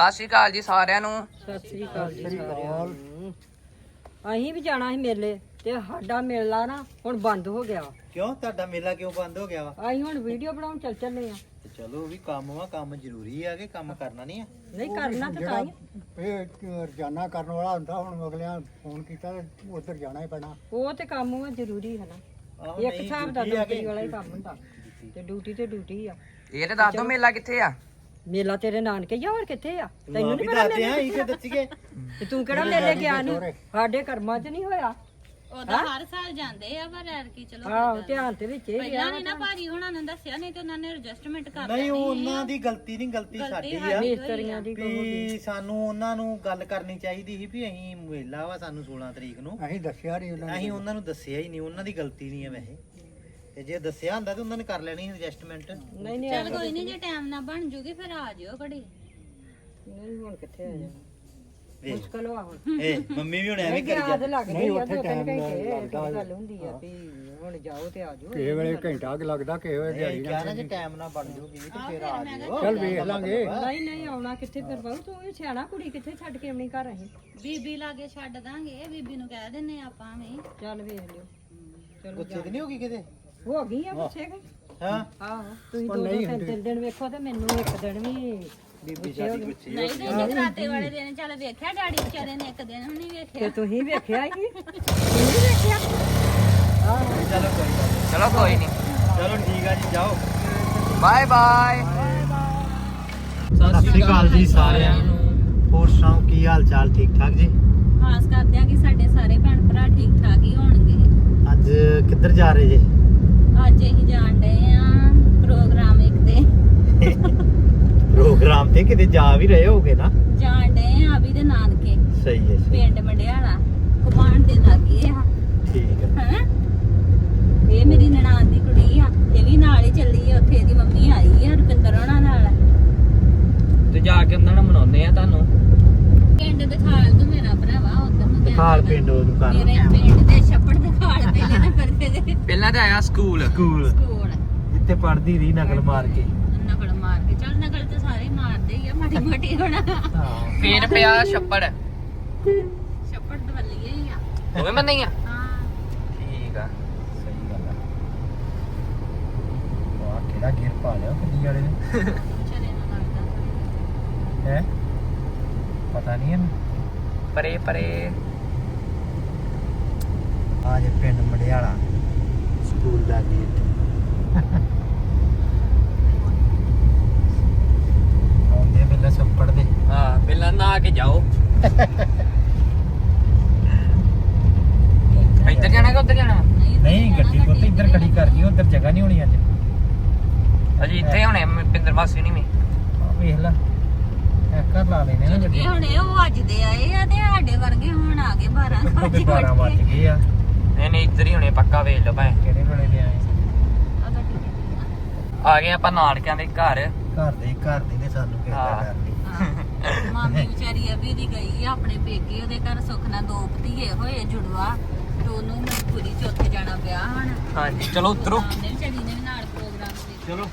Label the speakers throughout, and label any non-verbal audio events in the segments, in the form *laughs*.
Speaker 1: ਸਤਿ ਸ਼੍ਰੀ ਅਕਾਲ ਜੀ ਸਾਰਿਆਂ ਨੂੰ।
Speaker 2: ਸਤਿ ਸ੍ਰੀ ਅਕਾਲ ਜੀ ਸਾਰਿਆਂ ਨੂੰ। ਅਸੀਂ ਵੀ ਜਾਣਾ ਸੀ ਮੇਲੇ ਤੇ ਸਾਡਾ ਮੇਲਾ ਨਾ ਹੁਣ ਬੰਦ ਹੋ ਗਿਆ ਵਾ।
Speaker 3: ਕਿਉਂ? ਤੁਹਾਡਾ ਮੇਲਾ ਕਿਉਂ ਬੰਦ ਹੋ ਗਿਆ ਵਾ?
Speaker 2: ਅਸੀਂ ਹੁਣ ਵੀਡੀਓ ਬਣਾਉਣ ਚੱਲ ਚੱਲੇ ਆ।
Speaker 3: ਤੇ ਚਲੋ ਵੀ ਕੰਮ ਵਾ ਕੰਮ ਜ਼ਰੂਰੀ ਆ ਕਿ ਕੰਮ ਕਰਨਾ ਨਹੀਂ ਆ?
Speaker 2: ਨਹੀਂ ਕਰਨਾ ਤੇ ਤਾਂ ਹੀ
Speaker 4: ਇਹ ਰੋਜ਼ਾਨਾ ਕਰਨ ਵਾਲਾ ਹੁੰਦਾ ਹੁਣ ਅਗਲਿਆਂ ਫੋਨ ਕੀਤਾ ਤੇ ਉਧਰ ਜਾਣਾ ਹੀ ਪੈਣਾ।
Speaker 2: ਉਹ ਤੇ ਕੰਮ ਵਾ ਜ਼ਰੂਰੀ ਹੈ ਨਾ।
Speaker 3: ਆਹੋ
Speaker 2: ਇੱਕ
Speaker 3: ਨਹੀਂ,
Speaker 2: ਹਿਸਾਬ ਦਾ
Speaker 3: duty ਆ
Speaker 2: ਡਿਊਟੀ ਵਾਲਾ ਹੀ ਕੰਮ ਹੁੰਦਾ। ਤੇ ਡਿਊਟੀ ਤੇ ਡਿਊਟੀ ਆ।
Speaker 1: ਇਹ ਤੇ ਦੱਸ ਦੋ ਮੇਲਾ ਕਿੱਥੇ ਆ?
Speaker 2: ਮੇਲਾ ਤੇਰੇ ਨਾਨਕੇ ਜਾਂ ਹੋਰ ਕਿੱਥੇ ਆ? ਤੈਨੂੰ ਨਹੀਂ
Speaker 3: ਹੀ
Speaker 2: ਪਤਾ
Speaker 3: ਦੱਸਦੇ ਆ
Speaker 2: ਮੇਲੇ
Speaker 3: ਇਹ ਕਿ ਦੱਸੀਏ।
Speaker 2: ਤੇ ਤੂੰ ਕਿਹੜਾ ਮੇਲੇ ਗਿਆ ਨਹੀਂ ਸਾਡੇ ਕਰਮਾਂ 'ਚ ਨਹੀਂ ਹੋਇਆ।
Speaker 5: ਉਹਦਾ ਹਰ ਸਾਲ ਜਾਂਦੇ ਆ ਪਰ ਐਰਕੀ ਚਲੋ
Speaker 2: ਆਹੋ ਧਿਆਨ ਤੇ ਵਿੱਚ ਹੀ
Speaker 5: ਪਹਿਲਾਂ
Speaker 2: ਗਿਆ
Speaker 5: ਨਹੀਂ ਨਾ ਭਾਜੀ ਹੁਣਾਂ ਨੇ ਦੱਸਿਆ ਨਹੀਂ ਤੇ ਉਹਨਾਂ ਨੇ ਐਡਜਸਟਮੈਂਟ ਕਰ
Speaker 3: ਨਹੀਂ ਉਹ ਉਹਨਾਂ ਦੀ ਗਲਤੀ ਨਹੀਂ ਗਲਤੀ ਸਾਡੀ ਆ।
Speaker 2: ਮਿਸਤਰੀਆਂ ਦੀ ਕੋਈ
Speaker 3: ਵੀ ਸਾਨੂੰ ਉਹਨਾਂ ਨੂੰ ਗੱਲ ਕਰਨੀ ਚਾਹੀਦੀ ਸੀ ਵੀ ਅਸੀਂ ਮੇਲਾ ਵਾ ਸਾਨੂੰ 16 ਤਰੀਕ ਨੂੰ।
Speaker 4: ਅਸੀਂ ਦੱਸਿਆ ਨਹੀਂ ਉਹਨਾਂ
Speaker 3: ਅਸੀਂ ਉਹਨਾਂ ਨੂੰ ਦੱਸਿਆ ਹੀ ਨਹੀਂ ਉਹਨਾਂ ਦੀ ਗਲਤੀ ਨਹੀਂ ਹੈ ਵੈਸੇ। ਤੇ ਜੇ ਦੱਸਿਆ ਹੁੰਦਾ ਤੇ ਉਹਨਾਂ ਨੇ ਕਰ ਲੈਣੀ ਐਡਜਸਟਮੈਂਟ
Speaker 2: ਨਹੀਂ ਨਹੀਂ
Speaker 5: ਚੱਲ ਕੋਈ ਨਹੀਂ ਜੇ ਟਾਈਮ ਨਾ ਬਣ ਜੂਗੀ ਫਿਰ ਆ ਜਿਓ ਘੜੀ।
Speaker 2: ਨਹੀਂ ਹੁਣ ਕਿੱਥੇ ਆ ਜਾਣਾ?
Speaker 3: ਵੇਖ।
Speaker 2: ਮੁਸ਼ਕਲ ਵਾ ਹੁਣ।
Speaker 3: ਏ ਮੰਮੀ ਵੀ ਹੁਣ ਐਵੇਂ ਕਰੀ
Speaker 2: ਯਾਦ
Speaker 3: ਜਾਂਦੀ।
Speaker 2: ਲੱਗਦੀ ਆ ਦੋ ਤਿੰਨ ਘੰਟੇ ਇਹ ਗੱਲ ਹੁੰਦੀ ਆ ਵੀ ਹੁਣ ਜਾਓ ਤੇ ਆ ਜਾਓ।
Speaker 4: ਕਿਸੇ ਵੇਲੇ ਘੰਟਾ ਕੁ ਲੱਗਦਾ ਕਿਸੇ ਵੇਲੇ ਦਿਹਾੜੀ
Speaker 3: ਇਹ ਕਿਹਾ ਨਾ ਜੇ ਟਾਈਮ ਨਾਲ ਬਣ ਜੂਗੀ ਤੇ ਫਿਰ ਆ ਜਿਓ।
Speaker 4: ਚੱਲ ਵੇਖ ਲਾਂਗੇ।
Speaker 2: ਨਹੀਂ ਨਹੀਂ ਆਉਣਾ ਕਿੱਥੇ ਫਿਰ ਬਹੁ ਤੂੰ ਵੀ ਸਿਆਣਾ ਕੁੜੀ ਕਿੱਥੇ ਛੱਡ ਕੇ ਆਉਣੀ ਘਰ ਅਸੀਂ
Speaker 5: ਬੀਬੀ ਲਾਗੇ ਛੱਡ ਦਾਂਗੇ ਬੀਬੀ ਨੂੰ ਕਹਿ ਦਿੰਨੇ ਆਪਾਂ ਵੀ।
Speaker 2: ਚੱਲ ਵੇਖ ਲਿਓ। ਚਲੋ
Speaker 3: ਗੁੱਸੇ ਤੇ ਨਹੀਂ ਹੋਗੀ ਕਿਤੇ?
Speaker 2: ਹੋ ਗਈ ਆ ਪੁੱਛੇ ਗਏ
Speaker 3: ਹਾਂ।
Speaker 2: ਆਹੋ। ਤੁਸੀਂ ਦੋ ਦੋ ਤਿੰਨ ਤਿੰਨ ਦਿਨ ਵੇਖੋ ਤੇ ਮੈਨੂੰ ਇੱਕ ਦਿਨ ਵੀ
Speaker 3: ਬੀਬੀ ਸਾਡੀ ਗੁੱਸੇ
Speaker 5: ਨਹੀਂ ਤੇ ਜਗਰਾਤੇ ਵਾਲੇ ਦਿਨ ਚੱਲ ਵੇਖਿਆ ਡੈਡੀ ਵਿਚਾਰੇ ਨੇ ਇੱਕ ਦਿਨ ਵੀ ਨਹੀਂ ਵੇਖਿਆ।
Speaker 2: ਤੇ ਤੁਸੀਂ ਵੇਖਿਆ ਹੀ? *laughs* ਤੁਸੀਂ ਵੇਖਿਆ?
Speaker 3: ਚਲੋ ਕੋਈ ਗੱਲ ਨੀ।
Speaker 1: ਚਲੋ ਕੋਈ ਨਹੀਂ।
Speaker 3: ਚਲੋ ਠੀਕ ਆ ਜੀ ਜਾਓ।
Speaker 1: Bye bye.
Speaker 3: ਸਤਿ ਸ਼੍ਰੀ ਅਕਾਲ ਜੀ ਸਾਰਿਆਂ ਨੂੰ। ਹੋਰ ਸੁਣਾਓ ਕੀ ਹਾਲ ਚਾਲ? ਠੀਕ ਠਾਕ ਜੀ?
Speaker 5: ਆਸ ਕਰਦੇ ਆ ਕਿ ਸਾਡੇ ਸਾਰੇ ਭੈਣ ਭਰਾ ਠੀਕ ਠਾਕ ਹੀ ਹੋਣਗੇ।
Speaker 3: ਅੱਜ ਕਿੱਧਰ ਜਾ ਰਹੇ ਜੇ?
Speaker 5: ਅੱਜ ਅਸੀਂ ਜਾਣ ਡਏ ਆ ਪ੍ਰੋਗਰਾਮ ਇੱਕ ਤੇ।
Speaker 3: ਪ੍ਰੋਗਰਾਮ ਤੇ ਕਿਤੇ ਜਾ ਵੀ ਰਹੇ ਹੋਗੇ ਨਾ।
Speaker 5: ਜਾਣ ਡਏ ਆ ਅਭੀ ਦੇ ਨਾਨਕੇ।
Speaker 3: ਸਹੀ ਹੈ ਸਹੀ
Speaker 5: ਪਿੰਡ ਮੰਡਿਆਲਾ ਕਮਾਂਡ ਦੇ ਲਾਗੇ ਆ।
Speaker 3: ਠੀਕ ਹੈ।
Speaker 5: ਹੈਂ? ਇਹ ਮੇਰੀ ਨਨਾਣ ਦੀ ਕੁੜੀ ਆ ਇਹ ਵੀ ਨਾਲ ਹੀ ਚੱਲੀ ਆ ਉੱਥੇ ਇਹਦੀ ਮੰਮੀ ਆਈ ਆ ਰੁਪਿੰਦਰ ਹੋਣਾ ਨਾਲ।
Speaker 1: ਤੇ ਜਾ ਕੇ ਉਹਨਾਂ ਨਾਲ ਮਨਾਉਂਦੇ ਆ ਤੁਹਾਨੂੰ?
Speaker 5: ਪਿੰਡ ਦਿਖਾਲ ਤੂੰ ਮੇਰਾ ਭਰਾਵਾ ਉਧਰ ਨੂੰ ਕਰ।
Speaker 3: ਪਿੰਡ ਉਹ ਦੁਕਾਨ
Speaker 5: ਮੇਰੇ ਪਿੰਡ ਦੇ ਛੱਪੜ ਦਿਖਾਲ ਪਹਿਲੇ ਨਾ ਫਿਰਦੇ
Speaker 1: ਤੇ ਆਇਆ ਸਕੂਲ?
Speaker 3: ਸਕੂਲ।
Speaker 5: ਸਕੂਲ।
Speaker 3: ਜਿੱਥੇ ਪੜਦੀ ਰਹੀ ਨਕਲ ਮਾਰ ਕੇ।
Speaker 5: ਨਕਲ ਮਾਰ ਕੇ। ਚੱਲ ਨਕਲ ਤੇ ਸਾਰੇ ਮਾਰਦੇ ਹੀ ਆ ਮਾੜੀ ਮੋਟੀ ਹੋਣਾ।
Speaker 1: ਫੇਰ ਪਿਆ ਛੱਪੜ।
Speaker 5: ਛੱਪੜ ਦਵੱਲੀਏ ਹੀ ਆ।
Speaker 1: ਉਹ ਵੀ ਮੰਨੀ ਆ?
Speaker 5: ਹਾਂ।
Speaker 1: ਠੀਕ ਆ।
Speaker 3: ਸਹੀ ਗੱਲ ਆ। ਵਾਹ ਕਿਹੜਾ ਗੇਰ ਪਾ ਲਿਆ ਗੱਡੀ ਵਾਲੇ ਨੇ।
Speaker 5: ਚਲੇ ਨਾ ਲੱਗਦਾ
Speaker 3: ਹੈ? ਪਤਾ ਨਹੀਂ ਇਹਨੂੰ।
Speaker 1: ਪਰੇ ਪਰੇ।
Speaker 3: ਆ ਜੇ ਪਿੰਡ ਮੜਿਆਲਾ। ਸਕੂਲ ਦਾ ਗੇਟ ਆਉਂਦੇ ਵੇਲੇ ਸਭ ਪੜਦੇ
Speaker 1: ਹਾਂ ਪਹਿਲਾਂ ਨਹਾ ਕੇ ਜਾਓ। ਇੱਧਰ ਜਾਣਾ ਕਿ ਉੱਧਰ ਜਾਣਾ?
Speaker 3: ਨਹੀਂ ਗੱਡੀ ਪੁੱਤ ਇੱਧਰ ਖੜੀ ਕਰ ਦਿਓ ਉੱਧਰ ਜਗ੍ਹਾ ਨਹੀਂ ਹੋਣੀ ਅੱਜ।
Speaker 1: ਅਜੀ ਇੱਥੇ ਹੁਣੇ ਪਿੰਦਰ ਮਾਸੀ ਨਹੀਂ ਵੀ।
Speaker 3: ਆ ਵੇਖ ਲੈ ਐਕਰ ਲਾ ਲੈਨੇ ਨਾ ਗੱਡੀ
Speaker 5: ਇਹ ਹੁਣ ਇਹ ਉਹ ਅੱਜ ਦੇ ਆਏ ਆ ਤੇ ਸਾਡੇ ਵਰਗੇ ਹੁਣ ਆ ਗਏ 12
Speaker 3: ਉਹਦੇ
Speaker 5: ਵਜੇ
Speaker 3: 12 ਵੱਜ ਗਏ ਆ।
Speaker 1: ਨਹੀਂ ਨਹੀਂ ਇੱਧਰ ਹੀ ਹੁਣੇ ਪੱਕਾ ਵੇਚ ਲਓ ਭਾਵੇਂ।
Speaker 3: ਕਿਹੜੇ ਵੇਲੇ ਦੇ ਆਏ
Speaker 1: ਆ ਗਏ ਆਪਾਂ ਨਾਨਕਿਆਂ ਦੇ ਘਰ।
Speaker 3: ਘਰ ਦੇ ਘਰ ਦੇ ਨੇ ਸਾਨੂੰ ਕਿਹਦਾ
Speaker 1: ਹਾਂ।
Speaker 3: ਕਰਨੀ
Speaker 5: ਮਾਮੀ ਵਿਚਾਰੀ ਅਭੀ ਦੀ ਗਈ ਆ ਆਪਣੇ ਪੇਕੇ ਉਹਦੇ ਘਰ ਸੁੱਖ ਨਾਲ ਦੋ ਭਤੀਏ ਹੋਏ ਜੁੜਵਾ। ਤੇ ਉਹਨੂੰ ਮਜਬੂਰੀ ਚ ਉੱਥੇ ਜਾਣਾ ਪਿਆ ਹੁਣ
Speaker 1: ਹਾਂਜੀ ਚਲੋ ਉਤਰੋ।
Speaker 5: ਵਿਚਾਰੀ ਨੇ ਵੀ ਨਾਲ ਪ੍ਰੋਗਰਾਮ ਤੇ
Speaker 3: ਚਲੋ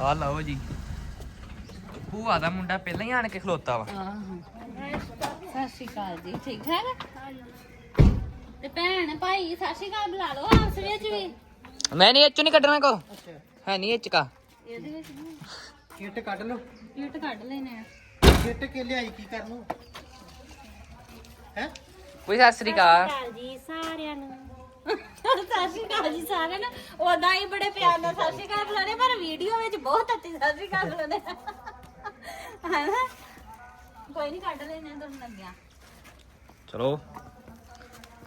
Speaker 1: ਆ ਲਓ ਜੀ। ਭੂਆ ਦਾ ਮੁੰਡਾ ਪਹਿਲਾਂ ਹੀ ਆਣ ਕੇ ਖਲੋਤਾ ਵਾ।
Speaker 5: ਆਹੋ। ਸਤਿ ਸ਼੍ਰੀ ਅਕਾਲ ਜੀ ਠੀਕ ਠਾਕ? ਤੇ ਭੈਣ ਭਾਈ ਸਤਿ ਸ਼੍ਰੀ ਅਕਾਲ ਬੁਲਾ ਲਓ ਆਪਸ ਵਿੱਚ ਵੀ।
Speaker 1: ਮੈਂ ਨਹੀਂ ਇੱਚੋਂ ਨਹੀਂ ਕੱਢਣਾ ਕੋ। ਹੈ ਨਹੀਂ ਇੱਚ ਕਾ।
Speaker 5: ਇਹਦੇ ਵਿੱਚ
Speaker 3: ਕਿੱਟ ਕੱਢ ਲਓ।
Speaker 5: ਕਿਟ ਕੱਢ ਲੈਨੇ ਆ।
Speaker 3: ਕਿੱਟ ਕੇ ਲਿਆਈ ਕੀ ਕਰਨ ਨੂੰ? ਹੈ?
Speaker 1: ਕੋਈ ਸਤਿ ਸ੍ਰੀ ਅਕਾਲ।
Speaker 5: ਜੀ ਸਾਰਿਆਂ ਨੂੰ। ਸਤਿ ਸ਼੍ਰੀ ਅਕਾਲ ਜੀ ਸਾਰਿਆਂ ਨੂੰ। ਉਦਾਂ ਹੀ ਬੜੇ ਪਿਆਰ ਨਾਲ ਸਤਿ ਸ਼੍ਰੀ ਅਕਾਲ ਬੁਲਾਉਂਦੇ ਪਰ ਵੀਡੀਓ ਵਿੱਚ ਬਹੁਤ ਅੱਤੀ ਸਤਿ ਸ਼੍ਰੀ ਅਕਾਲ ਬੁਲਾਉਂਦੇ ਹਨਾ? ਕੋਈ ਨਹੀਂ ਕੱਢ ਲੈਨੇ ਆ ਤੁਹਾਨੂੰ ਲੱਗਿਆ।
Speaker 1: ਚਲੋ।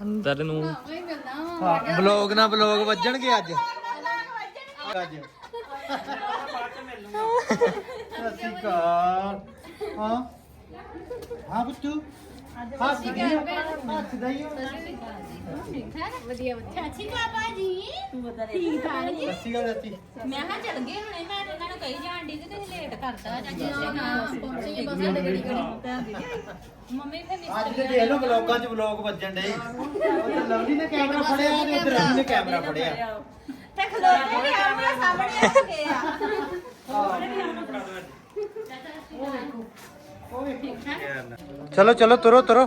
Speaker 1: ਅੰਦਰ ਨੂੰ।
Speaker 5: ਕੋਈ
Speaker 3: ਬਲੌਗ ਨਾ ਬਲੌਗ ਵੱਜਣਗੇ ਅੱਜ। ਅੱਜ ਸਤਿ ਸ਼੍ਰੀ ਅਕਾਲ। ਹਾਂ। ਹਾਂ ਬੱਚੂ ਹੱਸ ਗਈ ਹੱਸਦਾ ਹੀ ਹੋਣਾ
Speaker 5: ਵਧੀਆ ਵਧੀਆ। ਸ਼੍ਰੀ ਅਕਾਲ ਭਾਜੀ। ਠੀਕ ਠਾਕ ਜੀ?
Speaker 3: ਸ਼੍ਰੀ ਅਕਾਲ ਚਾਚੀ।
Speaker 5: ਮੈਂ ਹਾਂ ਚਲ ਗਏ ਹੁਣੇ ਮੈਂ ਉਹਨਾਂ ਨੂੰ ਕਹੀ ਜਾਣ ਦੀ ਤੇ ਤੁਸੀਂ ਲੇਟ ਕਰਤਾ। ਚਾਚੀ ਪਹੁੰਚੇ ਬਸ ਸਾਡੇ ਗੜੀ ਮੰਮੀ ਫਿਰ
Speaker 3: ਅੱਜ
Speaker 5: ਮਿਸਤਰੀ
Speaker 3: ਤੇ ਦੇਖ ਲਓ ਬਲੌਗਾਂ 'ਚ ਬਲੌਗ ਵੱਜਣ ਡੇ ਉਧਰ ਲਵਲੀ ਨੇ ਕੈਮਰਾ ਫੜਿਆ ਤੇ ਉਧਰ ਰਵੀ ਨੇ ਕੈਮਰਾ ਫੜਿਆ।
Speaker 5: ਤੇ ਖਲੋਤੇ ਵੀ ਆਮਣੇ ਸਾਹਮਣੇ ਆ ਗਏ ਆ।
Speaker 3: ਚਲੋ ਚਲੋ ਤੁਰੋ ਤੁਰੋ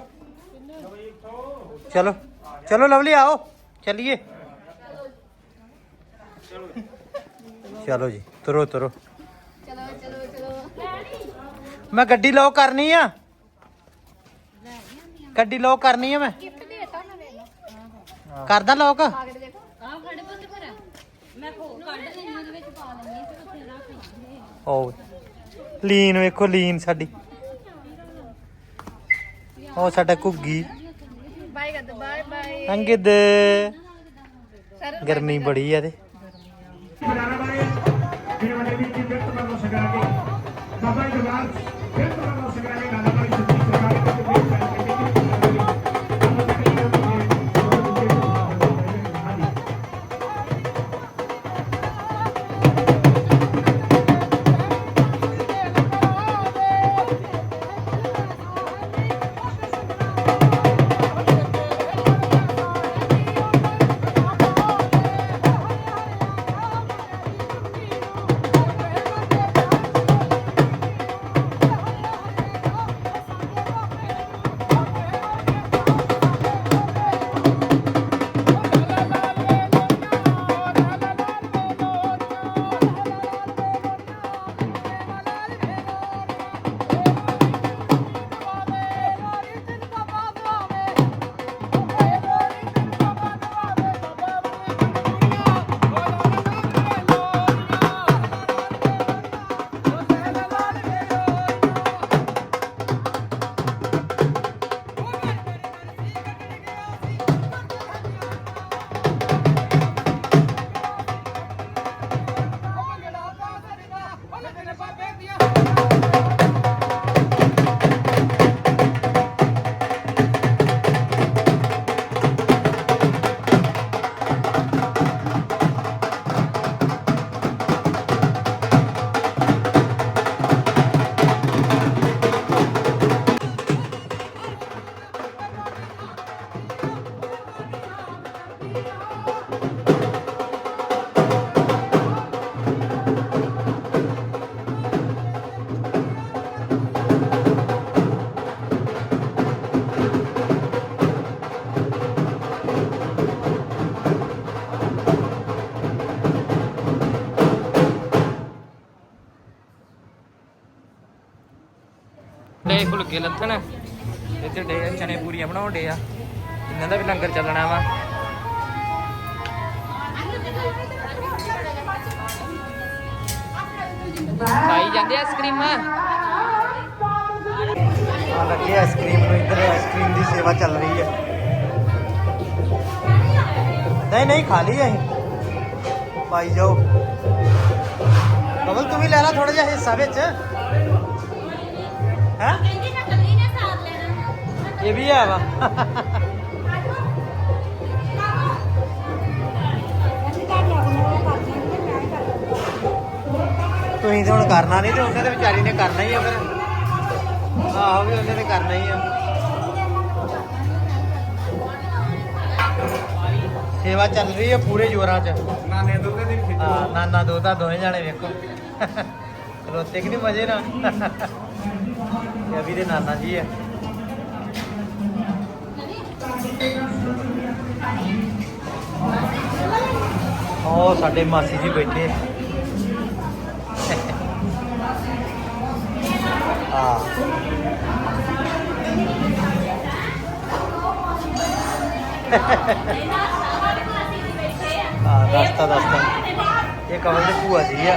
Speaker 3: ਚਲੋ ਚਲੋ ਲਵਲੀ ਆਓ ਚੱਲੀਏ ਚਲੋ ਜੀ ਤੁਰੋ ਤੁਰੋ
Speaker 5: ਚਲੋ ਚਲੋ ਚਲੋ
Speaker 3: ਮੈਂ ਗੱਡੀ ਲੋਕ ਕਰਨੀ ਆ ਗੱਡੀ ਲੋਕ ਕਰਨੀ ਆ ਮੈਂ
Speaker 5: ਗਿਫਟ ਦੇਤਾ ਨਾ ਵੇਲਾ
Speaker 3: ਕਰਦਾ ਲੋਕ
Speaker 5: ਕਾਗੜ ਦੇਖੋ ਆਹ ਫੜੇ ਮੈਂ ਖੋ ਕੱਢ ਲੈਣੀ ਉਹਦੇ ਵਿੱਚ ਪਾ ਲੈਣੀ ਫਿਰ ਉੱਥੇ ਰੱਖ ਲਾਂਗੇ
Speaker 3: ਓ ਲੀਨ ਵੇਖੋ ਲੀਨ ਸਾਡੀ ਉਹ ਸਾਡਾ ਘੁੱਗੀ।
Speaker 5: ਬਾਏ ਕਰ ਬਾਏ ਬਾਏ।
Speaker 3: ਅੰਗਦ ਗਰਮੀ ਬੜੀ ਆ ਤੇ
Speaker 1: ਡੇ ਫੁਲਕੇ ਲੱਥਣ। ਇੱਥੇ ਡੇ ਚਨੇ ਪੂਰੀਆਂ ਬਣਾਉਣ ਡੇ ਆ। ਇਹਨਾਂ ਦਾ ਵੀ ਲੰਗਰ ਚੱਲਣਾ ਵਾ। ਖਾਈ ਜਾਂਦੇ ਆਈਸਕ੍ਰੀਮ
Speaker 3: ਆ ਲੱਗੇ ਆਈਸਕ੍ਰੀਮ ਨੂੰ, ਇੱਧਰ ਆਈਸਕ੍ਰੀਮ ਦੀ ਸੇਵਾ ਚੱਲ ਰਹੀ ਹੈ ਨਹੀਂ ਨਹੀਂ, ਖਾ ਲਈ ਅਸੀਂ। ਪਾਈ ਜਾਓ। ਕਮਲ ਤੂੰ ਵੀ ਲੈ ਲੈ ਥੋੜਾ ਜਿਹਾ ਹਿੱਸਾ ਵਿੱਚ। ਹੈ
Speaker 5: ਕਹਿੰਦੀ ਮੈਂ ਕੱਲੀ ਨੇ ਸਾਥ ਲੈਣਾ।
Speaker 3: ਇਹ ਵੀ ਹੈ ਵਾ। ਤੁਸੀਂ ਤਾਂ ਹੁਣ ਕਰਨਾ ਨਹੀਂ ਤੇ ਉਹਨੇ ਤੇ ਵਿਚਾਰੀ ਨੇ ਕਰਨਾ ਹੀ ਆ ਫਿਰ। ਆਹੋ ਵੀ ਉਹਨੇ ਤੇ ਕਰਨਾ ਹੀ ਆ। ਸੇਵਾ ਚੱਲ ਰਹੀ ਹੈ ਪੂਰੇ ਜੋਰਾਂ 'ਚ।
Speaker 1: ਨਾਨੇ ਦੋਤੇ ਦੀ
Speaker 3: ਹਾਂ ਨਾਨਾ ਦੋਤਾ ਦੋਵੇਂ ਜਾਣੇ ਵੇਖੋ। ਰੋਤੇ ਕਿ ਨਹੀਂ ਮਜੇ ਨਾਲ? ਇਹ ਅਭੀ ਦੇ ਨਾਨਾ ਜੀ ਹੈ ਉਹ ਸਾਡੇ ਮਾਸੀ ਜੀ ਬੈਠੇ ਹਾਂ। ਹਾਂ ਦਸਤਾ ਦਸਤਾ ਇਹ ਕਮਲ ਦੇ ਭੂਆ ਜੀ ਆ।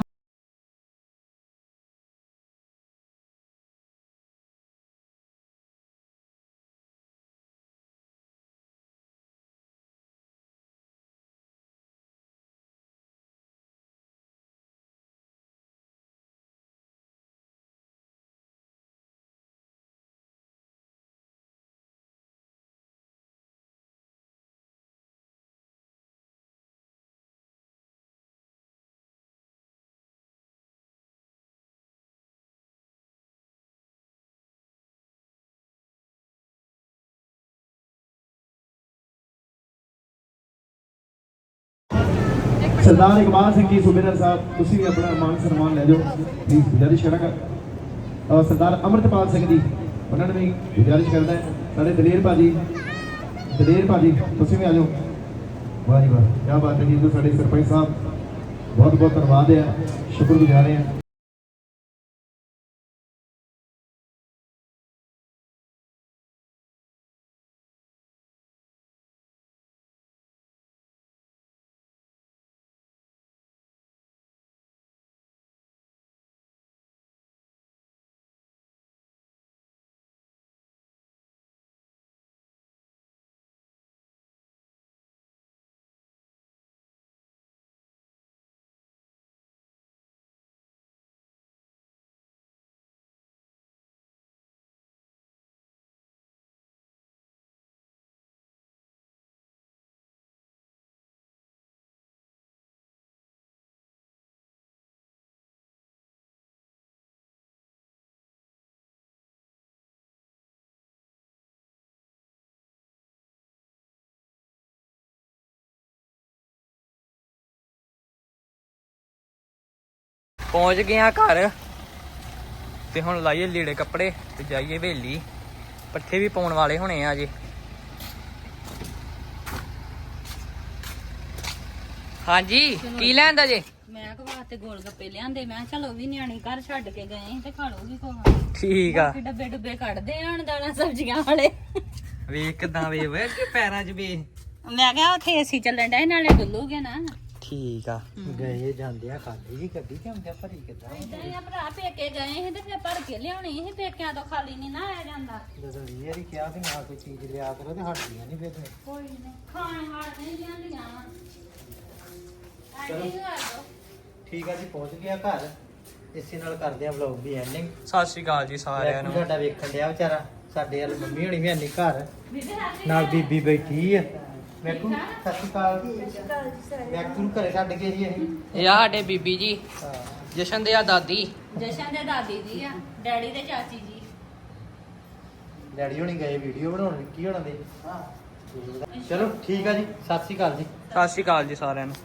Speaker 6: ਸਰਦਾਰ ਇਕਬਾਲ ਸਿੰਘ ਜੀ, ਸੂਬੇਦਾਰ ਸਾਹਿਬ, ਤੁਸੀਂ ਵੀ ਆਪਣਾ ਮਾਨ ਸਨਮਾਨ ਲੈ ਜਾਓ ਪਲੀਜ਼ ਗੁਜ਼ਾਰਿਸ਼ ਕਰਾਂਗਾ ਔਰ ਸਰਦਾਰ ਅਮਰਤਪਾਲ ਸਿੰਘ ਜੀ, ਉਹਨਾਂ ਨੇ ਵੀ ਗੁਜ਼ਾਰਿਸ਼ ਕਰਦਾ ਹੈ। ਸਾਡੇ ਦਲੇਰ ਭਾਜੀ ਦਲੇਰ ਭਾਜੀ, ਤੁਸੀਂ ਵੀ ਆ ਜਾਓ। ਵਾਹ ਜੀ ਵਾਹ ਕੀ ਬਾਤ ਹੈ ਜੀ ਜੋ ਸਾਡੇ ਸਰਪੰਚ ਸਾਹਿਬ ਬਹੁਤ ਬਹੁਤ ਧੰਨਵਾਦ ਹੈ ਸ਼ੁਕਰਗੁਜ਼ਾਰ ਹਾਂ।
Speaker 1: ਪਹੁੰਚ ਗਏ ਆ ਘਰ। ਤੇ ਹੁਣ ਲਾਈਏ ਲੀੜੇ ਕੱਪੜੇ ਤੇ ਜਾਈਏ ਹਵੇਲੀ। ਪੱਠੇ ਵੀ ਪਾਉਣ ਵਾਲੇ ਹੋਣੇ ਆ ਅਜੇ। ਹਾਂਜੀ ਕੀ ਲੈਂਦਾ ਜੇ?
Speaker 5: ਮੈਂ ਕੋ ਵਾਸਤੇ ਗੋਲ ਗੱਪੇ ਲਿਆਂਦੇ ਮੈਂ ਚਲੋ ਵੀ ਨਿਆਣੀ ਘਰ ਛੱਡ ਕੇ ਗਏ ਤੇ ਖਾ ਲਓਗੀ ਕੋਹਾ
Speaker 1: ਠੀਕ ਆ।
Speaker 5: ਬਾਕੀ ਡੱਬੇ ਡੁੱਬੇ ਕੱਢਦੇ ਆਣ ਦਾਣਾ ਸਬਜ਼ੀਆਂ ਵਾਲੇ।
Speaker 1: ਵੇਖ ਕਿਦਾਂ ਵੇ ਵੇ ਕਿ ਪੈਰਾਂ 'ਚ ਵੇ।
Speaker 5: ਮੈਂ ਕਿਹਾ ਉੱਥੇ ਏਸੀ ਚੱਲਣ ਡਿਆ ਨਾਲੇ ਡੁੱਲੂਗੇ ਨਾ।
Speaker 1: ਠੀਕ ਆ।
Speaker 3: ਗਏ ਜਾਂਦੇ ਆ ਖਾਲੀ ਜੀ ਗੱਡੀ ਤੇ ਹੁੰਦੇ ਭਰੀ ਕਿੱਦਾਂ
Speaker 5: ਇਦਾਂ ਹੀ ਆ ਭਰਾ ਪੇਕੇ ਗਏ ਸੀ ਤੇ ਫਿਰ ਭਰ ਕੇ ਲਿਆਉਣੀ ਸੀ ਪੇਕਿਆਂ ਤੋਂ ਖਾਲੀ ਨਹੀਂ ਨਾ ਆਇਆ ਜਾਂਦਾ।
Speaker 3: ਜਦੋਂ ਵੀ ਕਿਹਾ ਵੀ ਨਾ ਕੋਈ ਚੀਜ਼ ਲਿਆ ਕਰੋ ਤੇ ਹਟਦੀਆਂ ਨਹੀਂ ਫਿਰ।
Speaker 5: ਕੋਈ ਨਹੀਂ ਖਾਣ ਵਾਲ ਨਹੀਂ ਲਿਆਂਦੀਆਂ। ਵਾ ਆਈ ਆ।
Speaker 3: ਠੀਕ ਆ ਜੀ ਪਹੁੰਚ ਗਿਆ ਘਰ। ਇਸੇ ਨਾਲ ਕਰਦੇ ਆ ਵਲੌਗ ਦੀ ਐਂਡਿੰਗ
Speaker 1: ਸਤਿ ਸ਼੍ਰੀ ਅਕਾਲ ਜੀ ਸਾਰਿਆਂ ਨੂੰ।
Speaker 3: ਤੁਹਾਡਾ ਵੇਖਣ ਡਿਆ ਵਿਚਾਰਾ ਸਾਡੇ ਵਾਲ ਮੰਮੀ ਹੋਣੀ ਵੀ ਹੈ ਨਹੀਂ ਘਰ। ਨਾਲ ਬੀਬੀ ਬੈਠੀ ਆ। ਵੇਖੂ ਸਤਿ ਸ਼੍ਰੀ ਅਕਾਲ। ਵੇਖੂ ਨੂੰ। ਘਰੇ ਛੱਡ ਕੇ ਜੀ ਅਸੀਂ।
Speaker 1: ਇਹ ਆ ਸਾਡੇ ਬੀਬੀ ਜੀ।
Speaker 3: ਹਾਂ।
Speaker 1: ਜਸ਼ਨ ਦੇ ਆ ਦਾਦੀ।
Speaker 5: ਜਸ਼ਨ ਦੇ ਦਾਦੀ ਜੀ ਆ ਡੈਡੀ ਦੇ ਚਾਚੀ ਜੀ।
Speaker 3: ਡੈਡੀ ਹੋਣੀ ਗਏ ਵੀਡੀਓ ਬਣਾਉਣ ਵਿੱਕੀ ਹੋਣਾ ਦੇ। ਚਲੋ ਠੀਕ ਆ ਜੀ ਸਤਿ ਸ਼੍ਰੀ ਅਕਾਲ ਜੀ।
Speaker 1: ਸਤਿ ਸ਼੍ਰੀ ਅਕਾਲ ਜੀ ਸਾਰਿਆਂ ਨੂੰ।